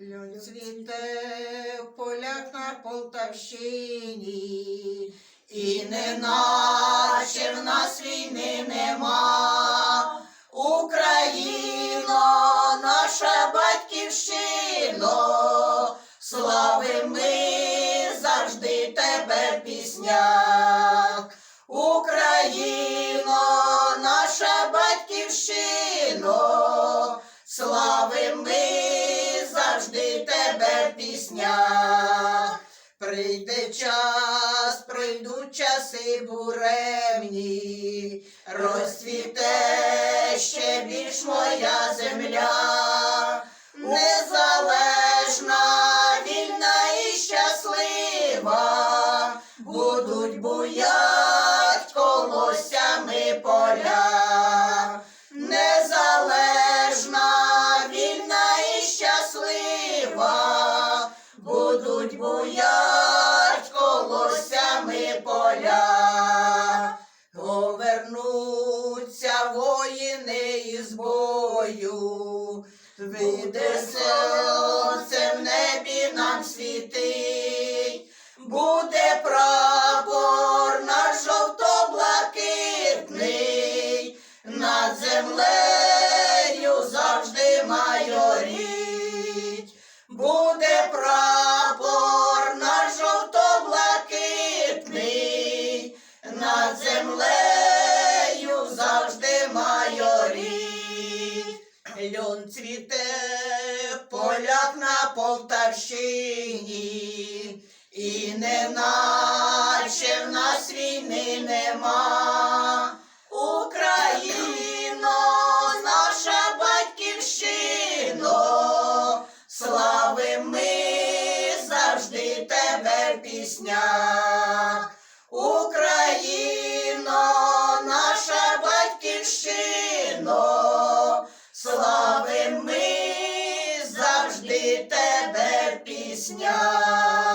Льон цвіте в полях на Полтавщині, і не наче в нас війни нема. Україно, наша батьківщино, слави ми завжди тебе в піснях. Україно, наша батьківщино, слави ми тебе в піснях. Прийде час, пройдуть часи буремні, розцвіте ще більш моя земля, незалежна, вільна і щаслива, будуть буять щаслива, будуть буять колосями поля, повернуться воїни із бою, вийде сонце в небі нам світить, буде прапор наш жовто-блакитний, над землею буде прапор наш жовто-блакитний, над землею завжди майоріть. Льон цвіте в полях на Полтавщині, і не наче в нас війни нема. Ми завжди тебе в піснях. Україно, наша батьківщино, слави ми завжди тебе в піснях.